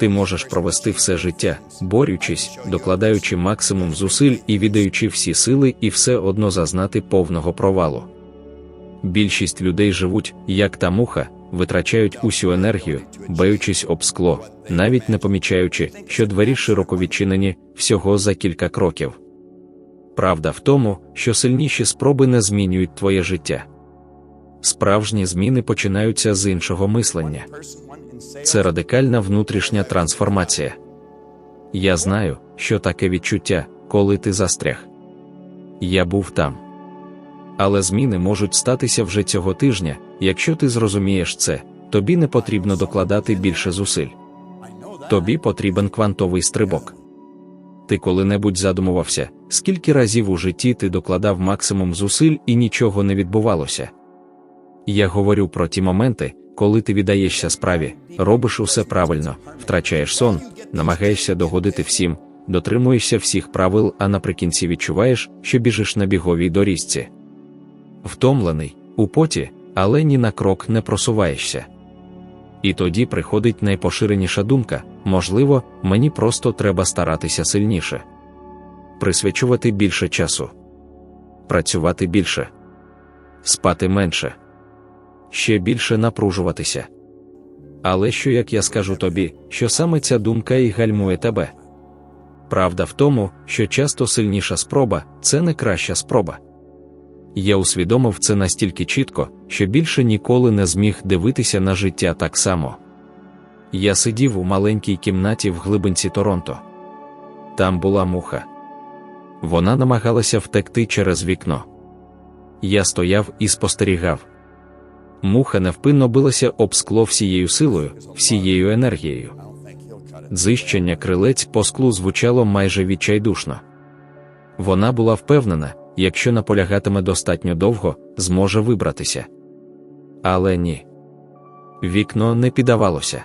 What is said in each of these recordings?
Ти можеш провести все життя, борючись, докладаючи максимум зусиль і віддаючи всі сили і все одно зазнати повного провалу. Більшість людей живуть, як та муха, витрачають усю енергію, баючись об скло, навіть не помічаючи, що двері широко відчинені всього за кілька кроків. Правда в тому, що сильніші спроби не змінюють твоє життя. Справжні зміни починаються з іншого мислення. Це радикальна внутрішня трансформація. Я знаю, що таке відчуття, коли ти застряг. Я був там. Але зміни можуть статися вже цього тижня, якщо ти зрозумієш це, тобі не потрібно докладати більше зусиль. Тобі потрібен квантовий стрибок. Ти коли-небудь задумувався, скільки разів у житті ти докладав максимум зусиль і нічого не відбувалося. Я говорю про ті моменти, коли ти віддаєшся справі, робиш усе правильно, втрачаєш сон, намагаєшся догодити всім, дотримуєшся всіх правил, а наприкінці відчуваєш, що біжиш на біговій доріжці. Втомлений, у поті, але ні на крок не просуваєшся. І тоді приходить найпоширеніша думка можливо, мені просто треба старатися сильніше, присвячувати більше часу, працювати більше, спати менше, ще більше напружуватися. Але що як я скажу тобі, що саме ця думка і гальмує тебе? Правда в тому, що часто сильніша спроба це не краща спроба. Я усвідомив це настільки чітко, що більше ніколи не зміг дивитися на життя так само. Я сидів у маленькій кімнаті в глибинці Торонто. Там була муха. Вона намагалася втекти через вікно. Я стояв і спостерігав. Муха невпинно билася об скло всією силою, всією енергією. Дзищення крилець по склу звучало майже відчайдушно. Вона була впевнена, якщо наполягатиме достатньо довго, зможе вибратися. Але ні. Вікно не піддавалося.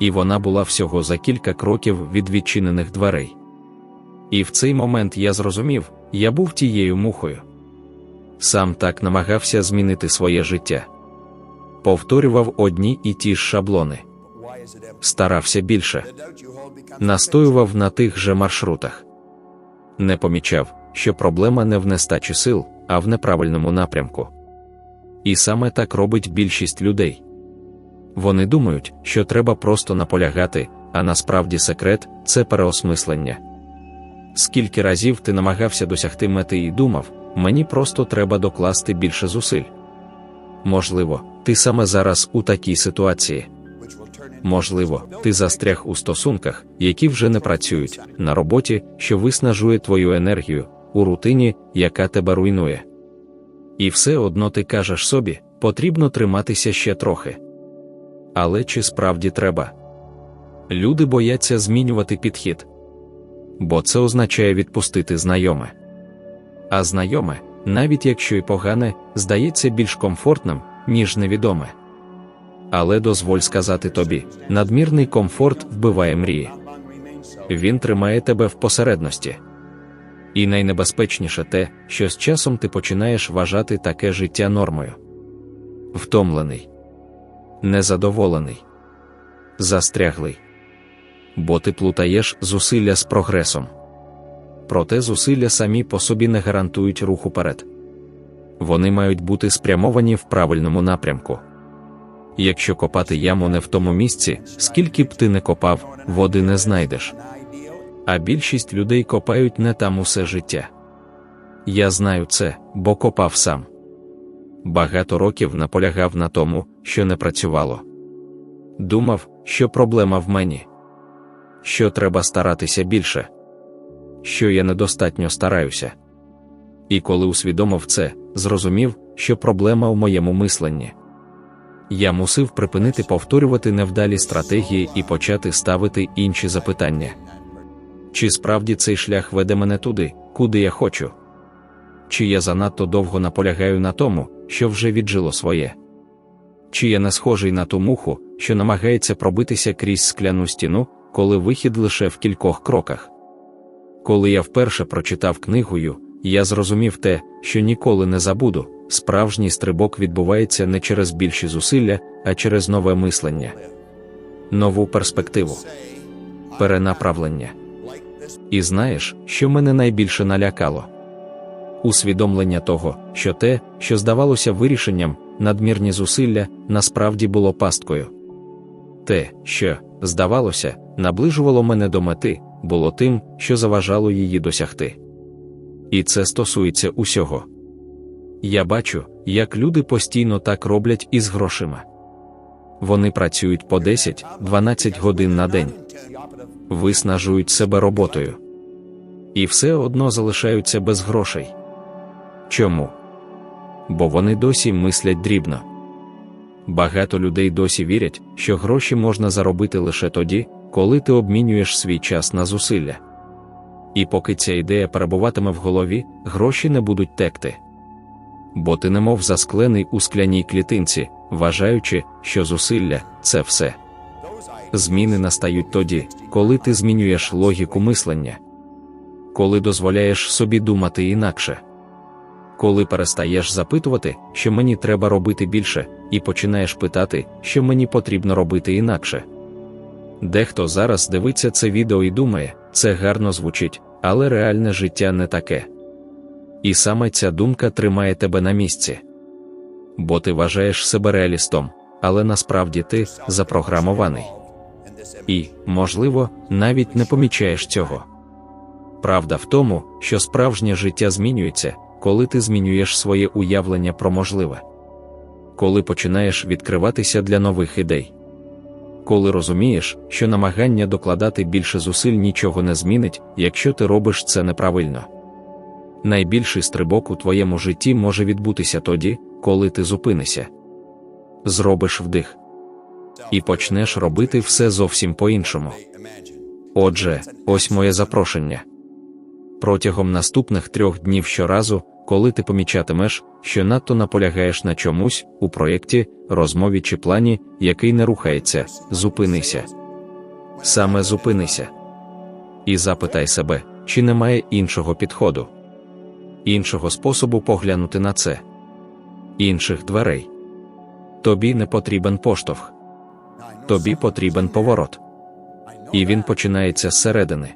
І вона була всього за кілька кроків від відчинених дверей. І в цей момент я зрозумів, я був тією мухою. Сам так намагався змінити своє життя. Повторював одні і ті ж шаблони. Старався більше, настоював на тих же маршрутах. Не помічав, що проблема не в нестачі сил, а в неправильному напрямку. І саме так робить більшість людей. Вони думають, що треба просто наполягати, а насправді секрет це переосмислення. Скільки разів ти намагався досягти мети і думав, мені просто треба докласти більше зусиль. Можливо, ти саме зараз у такій ситуації. Можливо, ти застряг у стосунках, які вже не працюють, на роботі, що виснажує твою енергію, у рутині, яка тебе руйнує. І все одно ти кажеш собі, потрібно триматися ще трохи. Але чи справді треба? Люди бояться змінювати підхід, бо це означає відпустити знайоме. А знайоме, навіть якщо й погане, здається більш комфортним, ніж невідоме. Але дозволь сказати тобі, надмірний комфорт вбиває мрії. Він тримає тебе в посередності. І найнебезпечніше те, що з часом ти починаєш вважати таке життя нормою. Втомлений, незадоволений, застряглий. Бо ти плутаєш зусилля з прогресом. Проте зусилля самі по собі не гарантують рух уперед. Вони мають бути спрямовані в правильному напрямку. Якщо копати яму не в тому місці, скільки б ти не копав, води не знайдеш. А більшість людей копають не там усе життя. Я знаю це, бо копав сам. Багато років наполягав на тому, що не працювало. Думав, що проблема в мені, що треба старатися більше, що я недостатньо стараюся. І коли усвідомив це, зрозумів, що проблема в моєму мисленні. Я мусив припинити повторювати невдалі стратегії і почати ставити інші запитання. Чи справді цей шлях веде мене туди, куди я хочу? Чи я занадто довго наполягаю на тому, що вже віджило своє? Чи я не схожий на ту муху, що намагається пробитися крізь скляну стіну, коли вихід лише в кількох кроках? Коли я вперше прочитав книгою, я зрозумів те, що ніколи не забуду. Справжній стрибок відбувається не через більші зусилля, а через нове мислення. нову перспективу, перенаправлення. І знаєш, що мене найбільше налякало? Усвідомлення того, що те, що здавалося вирішенням, надмірні зусилля, насправді було пасткою. Те, що, здавалося, наближувало мене до мети, було тим, що заважало її досягти. І це стосується усього. Я бачу, як люди постійно так роблять із грошима. Вони працюють по 10-12 годин на день, виснажують себе роботою. І все одно залишаються без грошей. Чому? Бо вони досі мислять дрібно. Багато людей досі вірять, що гроші можна заробити лише тоді, коли ти обмінюєш свій час на зусилля. І поки ця ідея перебуватиме в голові, гроші не будуть текти. Бо ти немов засклений у скляній клітинці, вважаючи, що зусилля це все. Зміни настають тоді, коли ти змінюєш логіку мислення, коли дозволяєш собі думати інакше, коли перестаєш запитувати, що мені треба робити більше, і починаєш питати, що мені потрібно робити інакше. Дехто зараз дивиться це відео і думає, це гарно звучить, але реальне життя не таке. І саме ця думка тримає тебе на місці. Бо ти вважаєш себе реалістом, але насправді ти запрограмований. І, можливо, навіть не помічаєш цього. Правда в тому, що справжнє життя змінюється, коли ти змінюєш своє уявлення про можливе, коли починаєш відкриватися для нових ідей. Коли розумієш, що намагання докладати більше зусиль нічого не змінить, якщо ти робиш це неправильно. Найбільший стрибок у твоєму житті може відбутися тоді, коли ти зупинишся, зробиш вдих і почнеш робити все зовсім по-іншому. Отже, ось моє запрошення. Протягом наступних трьох днів щоразу, коли ти помічатимеш, що надто наполягаєш на чомусь у проєкті, розмові чи плані, який не рухається, зупинися. Саме зупинися. І запитай себе, чи немає іншого підходу, іншого способу поглянути на це, інших дверей. Тобі не потрібен поштовх, тобі потрібен поворот. І він починається зсередини.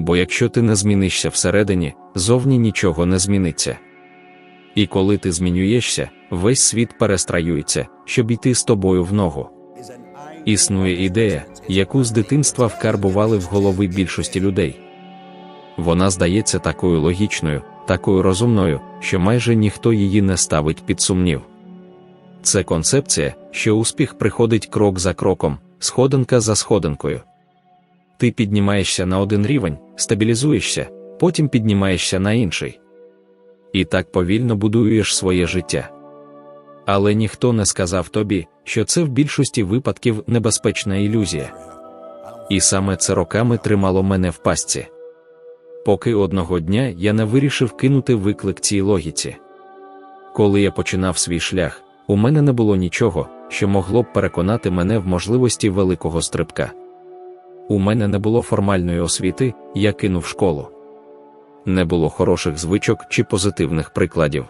Бо якщо ти не змінишся всередині, зовні нічого не зміниться. І коли ти змінюєшся, весь світ перестраюється, щоб йти з тобою в ногу. Існує ідея, яку з дитинства вкарбували в голови більшості людей. Вона здається такою логічною, такою розумною, що майже ніхто її не ставить під сумнів. Це концепція, що успіх приходить крок за кроком, сходинка за сходинкою. Ти піднімаєшся на один рівень, стабілізуєшся, потім піднімаєшся на інший. І так повільно будуєш своє життя. Але ніхто не сказав тобі, що це в більшості випадків небезпечна ілюзія. І саме це роками тримало мене в пастці. Поки одного дня я не вирішив кинути виклик цій логіці. Коли я починав свій шлях, у мене не було нічого, що могло б переконати мене в можливості великого стрибка. У мене не було формальної освіти, я кинув школу. Не було хороших звичок чи позитивних прикладів.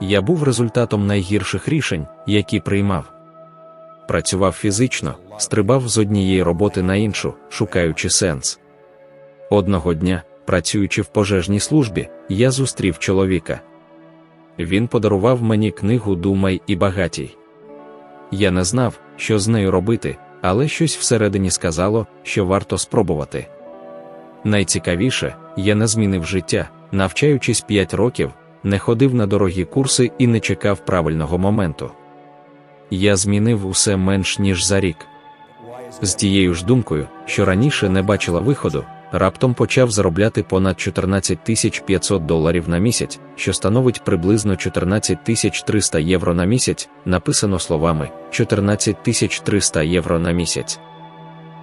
Я був результатом найгірших рішень, які приймав. Працював фізично, стрибав з однієї роботи на іншу, шукаючи сенс. Одного дня, працюючи в пожежній службі, я зустрів чоловіка. Він подарував мені книгу Думай і багатій. Я не знав, що з нею робити, але щось всередині сказало, що варто спробувати. Найцікавіше, я не змінив життя, навчаючись 5 років, не ходив на дорогі курси і не чекав правильного моменту. Я змінив усе менш ніж за рік. З тією ж думкою, що раніше не бачила виходу, раптом почав заробляти понад 14 500 доларів на місяць, що становить приблизно 14 300 євро на місяць, написано словами 14 300 євро на місяць.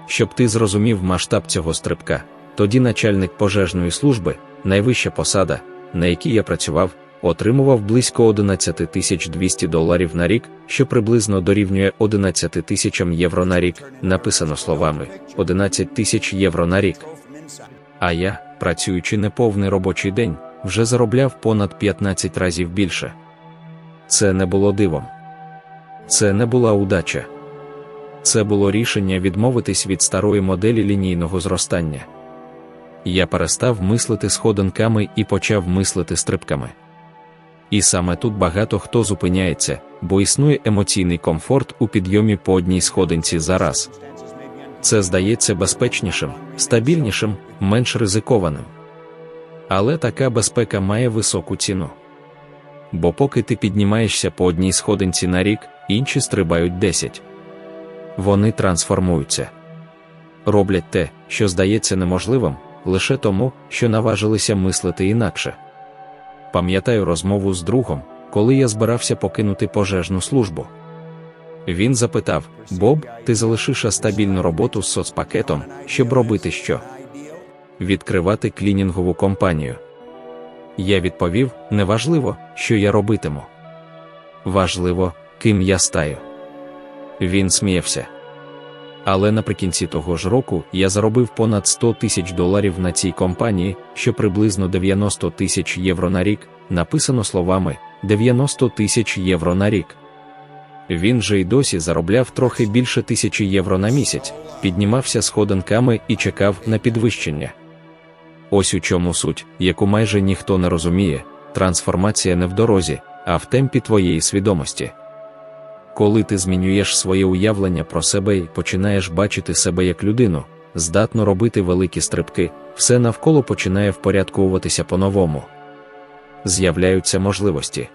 Щоб ти зрозумів масштаб цього стрибка, тоді начальник пожежної служби, найвища посада, на якій я працював, отримував близько 11 200 доларів на рік, що приблизно дорівнює 11 тисячам євро на рік, написано словами 11 тисяч євро на рік. А я, працюючи неповний робочий день, вже заробляв понад 15 разів більше. Це не було дивом. Це не була удача. Це було рішення відмовитись від старої моделі лінійного зростання. Я перестав мислити сходинками і почав мислити стрибками. І саме тут багато хто зупиняється, бо існує емоційний комфорт у підйомі по одній сходинці за раз. Це здається безпечнішим, стабільнішим, менш ризикованим. Але така безпека має високу ціну. Бо поки ти піднімаєшся по одній сходинці на рік, інші стрибають 10. Вони трансформуються, роблять те, що здається неможливим, лише тому, що наважилися мислити інакше. Пам'ятаю розмову з другом, коли я збирався покинути пожежну службу. Він запитав: Боб, ти залишиш стабільну роботу з соцпакетом, щоб робити що? Відкривати клінінгову компанію. Я відповів: неважливо, що я робитиму. Важливо, ким я стаю. Він сміявся. Але наприкінці того ж року я заробив понад 100 тисяч доларів на цій компанії, що приблизно 90 тисяч євро на рік, написано словами 90 тисяч євро на рік. Він же й досі заробляв трохи більше тисячі євро на місяць, піднімався сходинками і чекав на підвищення. Ось у чому суть, яку майже ніхто не розуміє, трансформація не в дорозі, а в темпі твоєї свідомості. Коли ти змінюєш своє уявлення про себе і починаєш бачити себе як людину, здатно робити великі стрибки, все навколо починає впорядковуватися по-новому. З'являються можливості.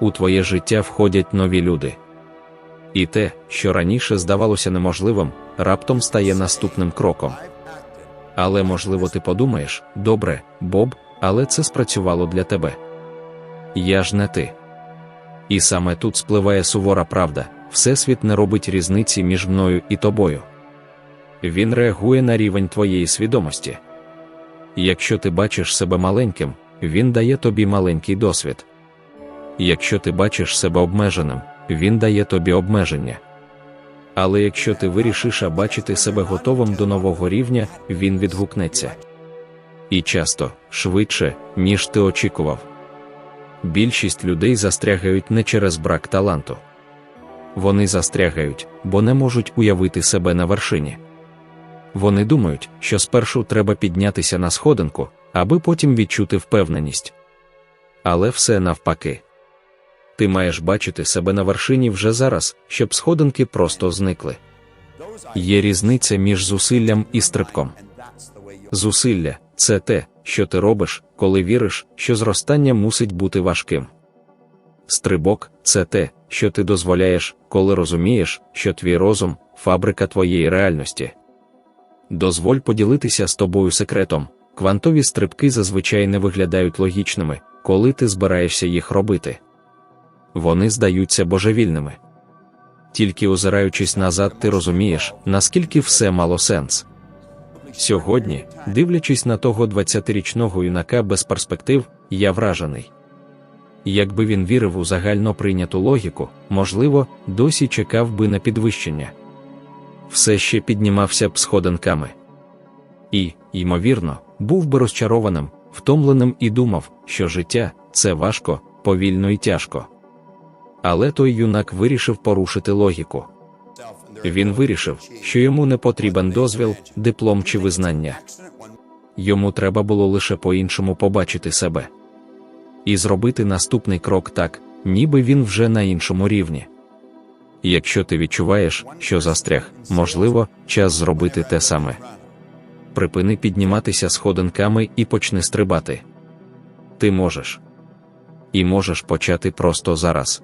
У твоє життя входять нові люди. І те, що раніше здавалося неможливим, раптом стає наступним кроком. Але, можливо, ти подумаєш, добре, Боб, але це спрацювало для тебе. Я ж не ти. І саме тут спливає сувора правда, Всесвіт не робить різниці між мною і тобою. Він реагує на рівень твоєї свідомості. Якщо ти бачиш себе маленьким, він дає тобі маленький досвід. Якщо ти бачиш себе обмеженим, він дає тобі обмеження. Але якщо ти вирішиш бачити себе готовим до нового рівня, він відгукнеться. І часто швидше, ніж ти очікував. Більшість людей застрягають не через брак таланту. Вони застрягають, бо не можуть уявити себе на вершині. Вони думають, що спершу треба піднятися на сходинку, аби потім відчути впевненість. Але все навпаки. Ти маєш бачити себе на вершині вже зараз, щоб сходинки просто зникли. Є різниця між зусиллям і стрибком. Зусилля це те, що ти робиш, коли віриш, що зростання мусить бути важким. Стрибок це те, що ти дозволяєш, коли розумієш, що твій розум фабрика твоєї реальності. Дозволь поділитися з тобою секретом. Квантові стрибки зазвичай не виглядають логічними, коли ти збираєшся їх робити. Вони здаються божевільними. Тільки озираючись назад, ти розумієш, наскільки все мало сенс. Сьогодні, дивлячись на того 20-річного юнака без перспектив, я вражений. Якби він вірив у загально прийняту логіку, можливо, досі чекав би на підвищення. Все ще піднімався б сходинками. І, ймовірно, був би розчарованим, втомленим і думав, що життя це важко, повільно і тяжко. Але той юнак вирішив порушити логіку. Він вирішив, що йому не потрібен дозвіл, диплом чи визнання. Йому треба було лише по-іншому побачити себе і зробити наступний крок так, ніби він вже на іншому рівні. Якщо ти відчуваєш, що застряг, можливо, час зробити те саме. Припини підніматися сходинками і почни стрибати. Ти можеш. І можеш почати просто зараз.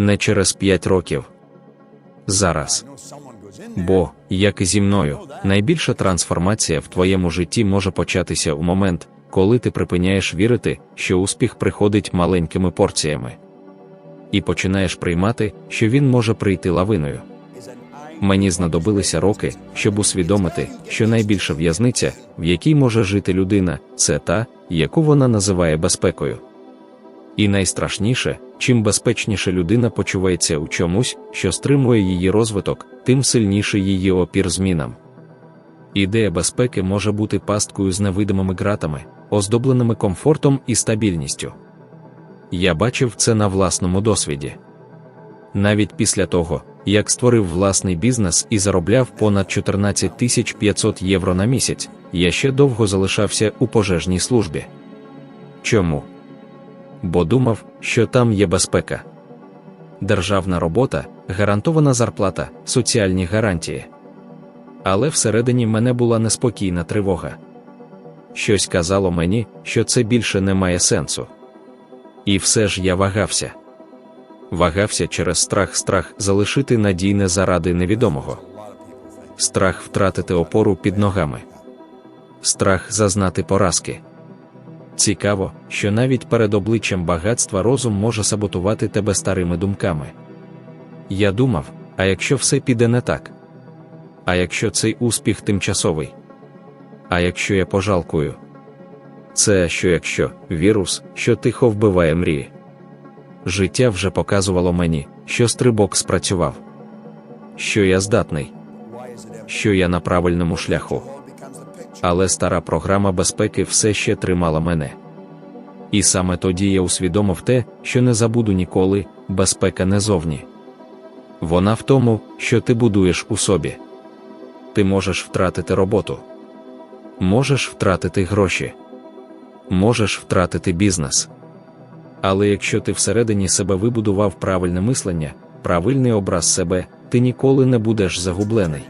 Не через п'ять років. Зараз. Бо, як і зі мною, найбільша трансформація в твоєму житті може початися у момент, коли ти припиняєш вірити, що успіх приходить маленькими порціями, і починаєш приймати, що він може прийти лавиною. Мені знадобилися роки, щоб усвідомити, що найбільша в'язниця, в якій може жити людина, це та, яку вона називає безпекою. І найстрашніше, чим безпечніше людина почувається у чомусь, що стримує її розвиток, тим сильніше її опір змінам. Ідея безпеки може бути пасткою з невидимими ґратами, оздобленими комфортом і стабільністю. Я бачив це на власному досвіді. Навіть після того, як створив власний бізнес і заробляв понад 14 тисяч 500 євро на місяць, я ще довго залишався у пожежній службі. Чому? Бо думав, що там є безпека. Державна робота, гарантована зарплата, соціальні гарантії. Але всередині мене була неспокійна тривога. Щось казало мені, що це більше не має сенсу. І все ж я вагався. Вагався через страх страх залишити надійне заради невідомого, страх втратити опору під ногами, страх зазнати поразки. Цікаво, що навіть перед обличчям багатства розум може саботувати тебе старими думками. Я думав, а якщо все піде не так? А якщо цей успіх тимчасовий? А якщо я пожалкую? Це що якщо вірус, що тихо вбиває мрії. Життя вже показувало мені, що стрибок спрацював, що я здатний, що я на правильному шляху. Але стара програма безпеки все ще тримала мене. І саме тоді я усвідомив те, що не забуду ніколи, безпека не зовні. Вона в тому, що ти будуєш у собі. Ти можеш втратити роботу, можеш втратити гроші, можеш втратити бізнес. Але якщо ти всередині себе вибудував правильне мислення, правильний образ себе, ти ніколи не будеш загублений.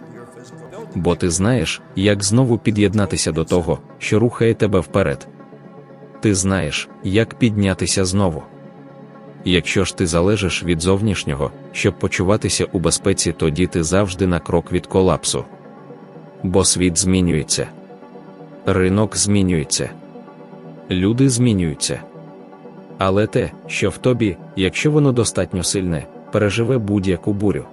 Бо ти знаєш, як знову під'єднатися до того, що рухає тебе вперед. Ти знаєш, як піднятися знову. Якщо ж ти залежиш від зовнішнього, щоб почуватися у безпеці, тоді ти завжди на крок від колапсу. Бо світ змінюється, ринок змінюється, люди змінюються. Але те, що в тобі, якщо воно достатньо сильне, переживе будь-яку бурю.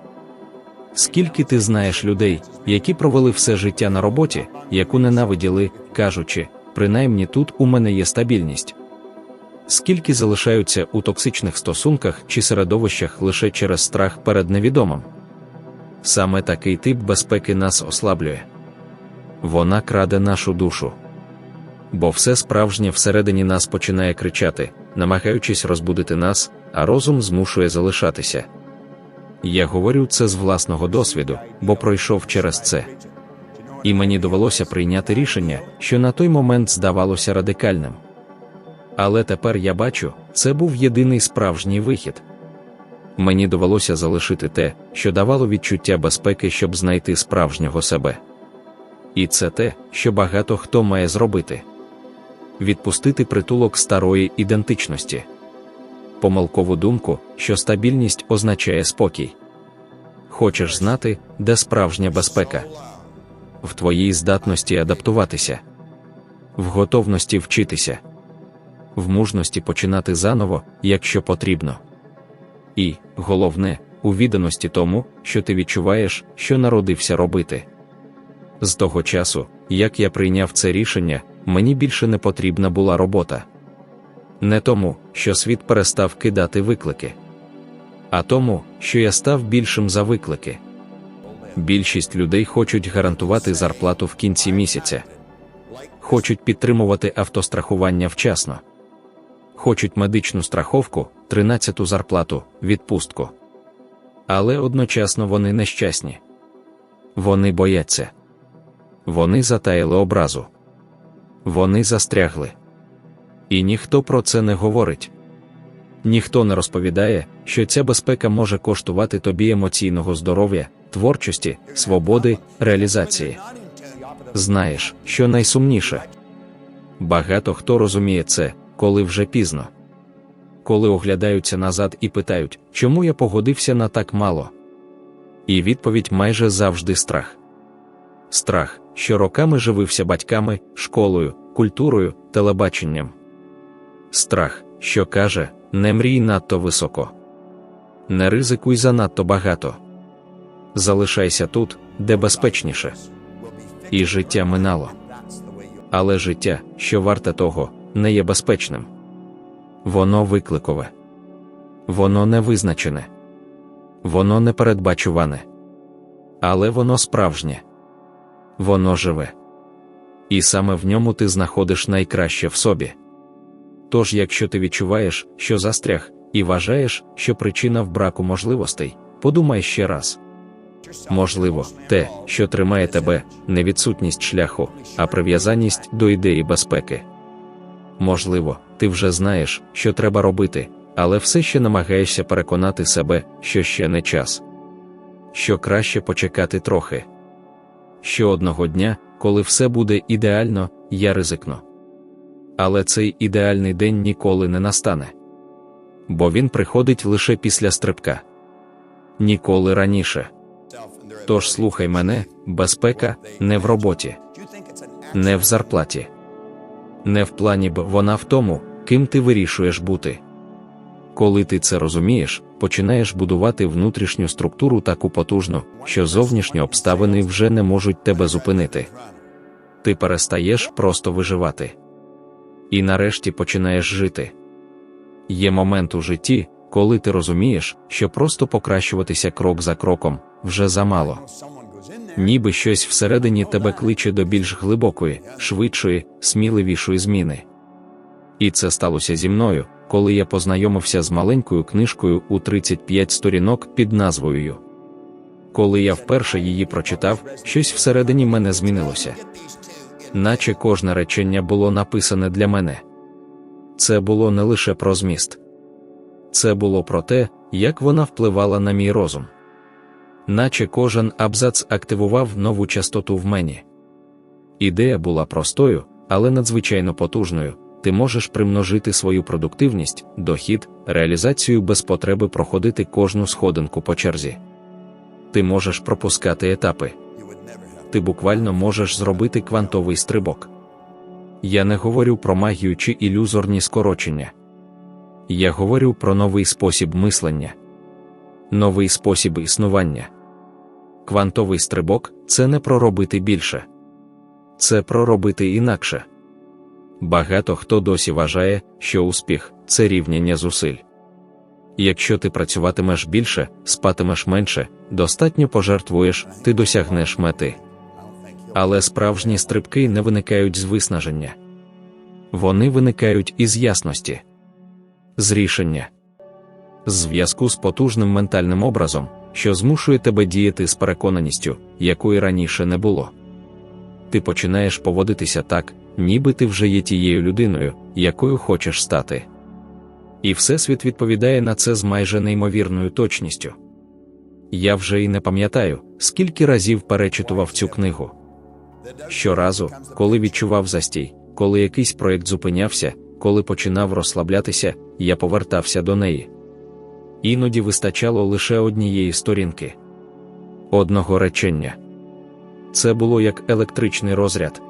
Скільки ти знаєш людей, які провели все життя на роботі, яку ненавиділи, кажучи, принаймні тут у мене є стабільність. Скільки залишаються у токсичних стосунках чи середовищах лише через страх перед невідомим? Саме такий тип безпеки нас ослаблює. Вона краде нашу душу. Бо все справжнє всередині нас починає кричати, намагаючись розбудити нас, а розум змушує залишатися. Я говорю це з власного досвіду, бо пройшов через це. І мені довелося прийняти рішення, що на той момент здавалося радикальним. Але тепер я бачу, це був єдиний справжній вихід. Мені довелося залишити те, що давало відчуття безпеки, щоб знайти справжнього себе. І це те, що багато хто має зробити відпустити притулок старої ідентичності, помилкову думку, що стабільність означає спокій. Хочеш знати, де справжня безпека? В твоїй здатності адаптуватися, в готовності вчитися, в мужності починати заново, якщо потрібно. І, головне, у відданості тому, що ти відчуваєш, що народився робити. З того часу, як я прийняв це рішення, мені більше не потрібна була робота. Не тому, що світ перестав кидати виклики, а тому, що я став більшим за виклики. Більшість людей хочуть гарантувати зарплату в кінці місяця, хочуть підтримувати автострахування вчасно, хочуть медичну страховку, 13-ту зарплату, відпустку. Але одночасно вони нещасні. Вони бояться, вони затаїли образу вони застрягли. І ніхто про це не говорить. Ніхто не розповідає, що ця безпека може коштувати тобі емоційного здоров'я, творчості, свободи, реалізації. Знаєш, що найсумніше. Багато хто розуміє це, коли вже пізно. Коли оглядаються назад і питають, чому я погодився на так мало. І відповідь майже завжди страх. Страх, що роками живився батьками, школою, культурою, телебаченням. Страх, що каже, не мрій надто високо, не ризикуй занадто багато. Залишайся тут, де безпечніше. І життя минало. Але життя, що варте того, не є безпечним. Воно викликове, воно невизначене, воно непередбачуване. Але воно справжнє воно живе. І саме в ньому ти знаходиш найкраще в собі. Тож, якщо ти відчуваєш, що застряг, і вважаєш, що причина в браку можливостей, подумай ще раз. Можливо, те, що тримає тебе, не відсутність шляху, а прив'язаність до ідеї безпеки. Можливо, ти вже знаєш, що треба робити, але все ще намагаєшся переконати себе, що ще не час. Що краще почекати трохи. Що одного дня, коли все буде ідеально, я ризикну. Але цей ідеальний день ніколи не настане. Бо він приходить лише після стрибка. Ніколи раніше. Тож слухай мене, безпека не в роботі, не в зарплаті, не в плані б вона в тому, ким ти вирішуєш бути. Коли ти це розумієш, починаєш будувати внутрішню структуру таку потужну, що зовнішні обставини вже не можуть тебе зупинити. Ти перестаєш просто виживати. І нарешті починаєш жити. Є момент у житті, коли ти розумієш, що просто покращуватися крок за кроком вже замало. Ніби щось всередині тебе кличе до більш глибокої, швидшої, сміливішої зміни. І це сталося зі мною, коли я познайомився з маленькою книжкою у 35 сторінок під назвою. Коли я вперше її прочитав, щось всередині мене змінилося. Наче кожне речення було написане для мене. Це було не лише про зміст, це було про те, як вона впливала на мій розум. Наче кожен абзац активував нову частоту в мені. Ідея була простою, але надзвичайно потужною ти можеш примножити свою продуктивність, дохід, реалізацію без потреби проходити кожну сходинку по черзі. Ти можеш пропускати етапи. Ти буквально можеш зробити квантовий стрибок. Я не говорю про магію чи ілюзорні скорочення. Я говорю про новий спосіб мислення, новий спосіб існування. Квантовий стрибок це не про робити більше, це про робити інакше. Багато хто досі вважає, що успіх це рівняння зусиль. Якщо ти працюватимеш більше, спатимеш менше, достатньо пожертвуєш, ти досягнеш мети. Але справжні стрибки не виникають з виснаження, вони виникають із ясності, з рішення, зв'язку з потужним ментальним образом, що змушує тебе діяти з переконаністю, якої раніше не було. Ти починаєш поводитися так, ніби ти вже є тією людиною, якою хочеш стати. І Всесвіт відповідає на це з майже неймовірною точністю. Я вже і не пам'ятаю, скільки разів перечитував цю книгу. Щоразу, коли відчував застій, коли якийсь проєкт зупинявся, коли починав розслаблятися, я повертався до неї. Іноді вистачало лише однієї сторінки, одного речення. Це було як електричний розряд.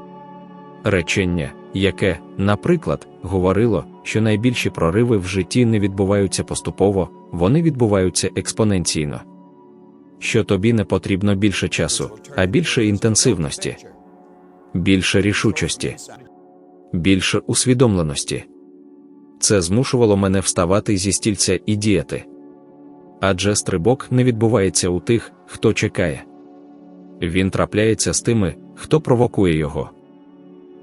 Речення, яке, наприклад, говорило, що найбільші прориви в житті не відбуваються поступово, вони відбуваються експоненційно. Що тобі не потрібно більше часу, а більше інтенсивності, більше рішучості, більше усвідомленості. Це змушувало мене вставати зі стільця і діяти. Адже стрибок не відбувається у тих, хто чекає. Він трапляється з тими, хто провокує його.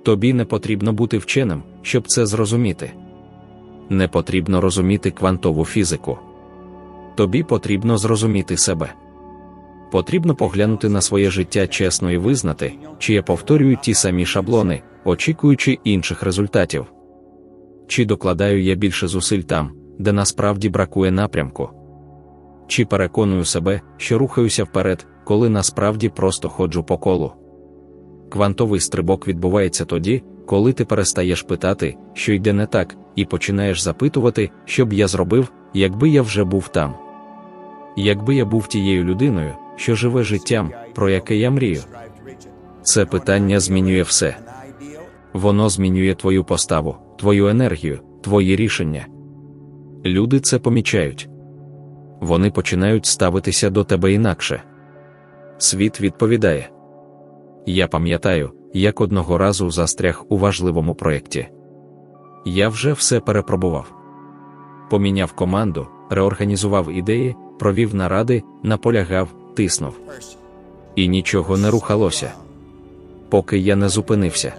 Тобі не потрібно бути вченим, щоб це зрозуміти. Не потрібно розуміти квантову фізику. Тобі потрібно зрозуміти себе. Потрібно поглянути на своє життя чесно і визнати, чи я повторюю ті самі шаблони, очікуючи інших результатів. Чи докладаю я більше зусиль там, де насправді бракує напрямку? Чи переконую себе, що рухаюся вперед, коли насправді просто ходжу по колу? Квантовий стрибок відбувається тоді, коли ти перестаєш питати, що йде не так, і починаєш запитувати, що б я зробив, якби я вже був там. Якби я був тією людиною, що живе життям, про яке я мрію. Це питання змінює все. Воно змінює твою поставу, твою енергію, твої рішення. Люди це помічають. Вони починають ставитися до тебе інакше. Світ відповідає. Я пам'ятаю, як одного разу застряг у важливому проєкті. Я вже все перепробував. Поміняв команду, реорганізував ідеї, провів наради, наполягав, тиснув. І нічого не рухалося. Поки я не зупинився.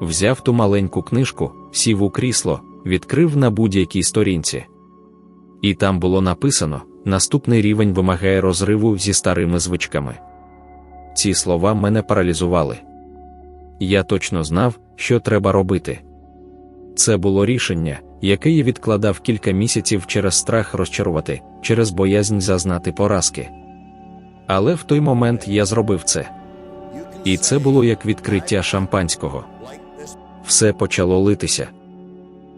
Взяв ту маленьку книжку, сів у крісло, відкрив на будь-якій сторінці. І там було написано: наступний рівень вимагає розриву зі старими звичками. Ці слова мене паралізували. Я точно знав, що треба робити. Це було рішення, яке я відкладав кілька місяців через страх розчарувати, через боязнь зазнати поразки. Але в той момент я зробив це. І це було як відкриття шампанського. Все почало литися.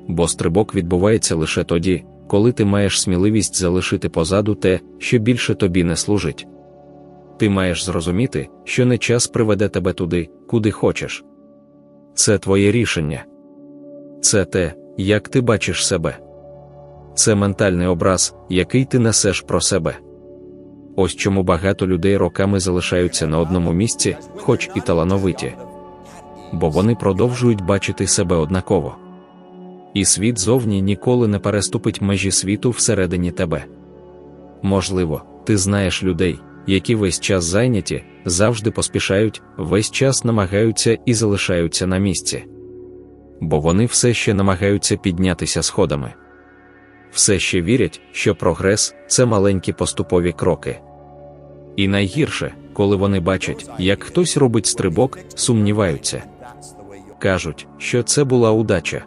Бо стрибок відбувається лише тоді, коли ти маєш сміливість залишити позаду те, що більше тобі не служить. Ти маєш зрозуміти, що не час приведе тебе туди, куди хочеш. Це твоє рішення. Це те, як ти бачиш себе. Це ментальний образ, який ти несеш про себе. Ось чому багато людей роками залишаються на одному місці, хоч і талановиті, бо вони продовжують бачити себе однаково. І світ зовні ніколи не переступить межі світу всередині тебе. Можливо, ти знаєш людей, які весь час зайняті, завжди поспішають, весь час намагаються і залишаються на місці. Бо вони все ще намагаються піднятися сходами. Все ще вірять, що прогрес це маленькі поступові кроки. І найгірше, коли вони бачать, як хтось робить стрибок, сумніваються. Кажуть, що це була удача,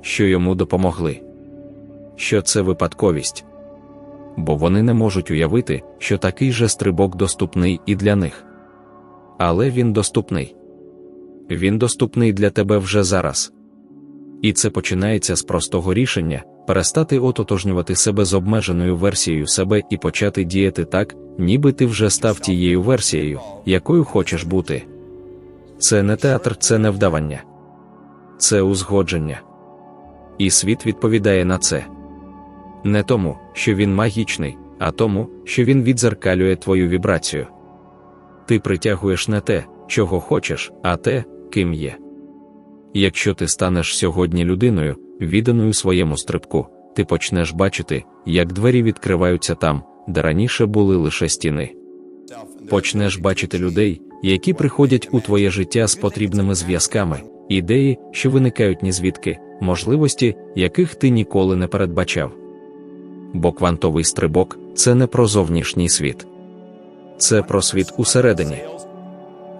що йому допомогли, що це випадковість. Бо вони не можуть уявити, що такий же стрибок доступний і для них. Але він доступний. Він доступний для тебе вже зараз. І це починається з простого рішення перестати ототожнювати себе з обмеженою версією себе і почати діяти так, ніби ти вже став тією версією, якою хочеш бути. Це не театр, це не вдавання, це узгодження. І світ відповідає на це не тому, що він магічний, а тому, що він відзеркалює твою вібрацію. Ти притягуєш не те, чого хочеш, а те, ким є. Якщо ти станеш сьогодні людиною, відданою своєму стрибку, ти почнеш бачити, як двері відкриваються там, де раніше були лише стіни. Почнеш бачити людей, які приходять у твоє життя з потрібними зв'язками, ідеї, що виникають ні звідки, можливості, яких ти ніколи не передбачав. Бо квантовий стрибок це не про зовнішній світ, це про світ усередині,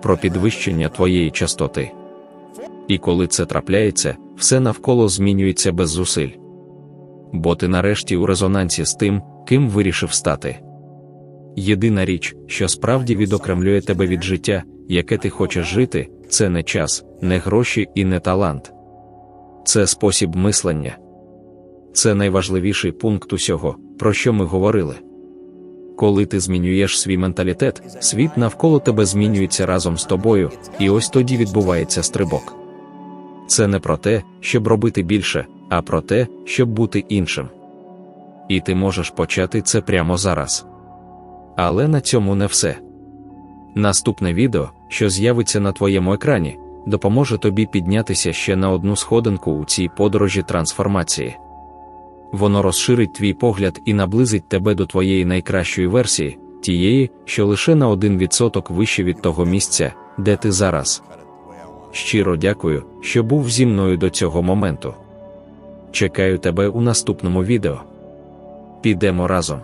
про підвищення твоєї частоти. І коли це трапляється, все навколо змінюється без зусиль. Бо ти нарешті у резонансі з тим, ким вирішив стати. Єдина річ, що справді відокремлює тебе від життя, яке ти хочеш жити, це не час, не гроші і не талант. Це спосіб мислення. Це найважливіший пункт усього, про що ми говорили. Коли ти змінюєш свій менталітет, світ навколо тебе змінюється разом з тобою, і ось тоді відбувається стрибок. Це не про те, щоб робити більше, а про те, щоб бути іншим. І ти можеш почати це прямо зараз. Але на цьому не все. Наступне відео, що з'явиться на твоєму екрані, допоможе тобі піднятися ще на одну сходинку у цій подорожі трансформації. Воно розширить твій погляд і наблизить тебе до твоєї найкращої версії, тієї, що лише на 1% вище від того місця, де ти зараз. Щиро дякую, що був зі мною до цього моменту. Чекаю тебе у наступному відео. Підемо разом.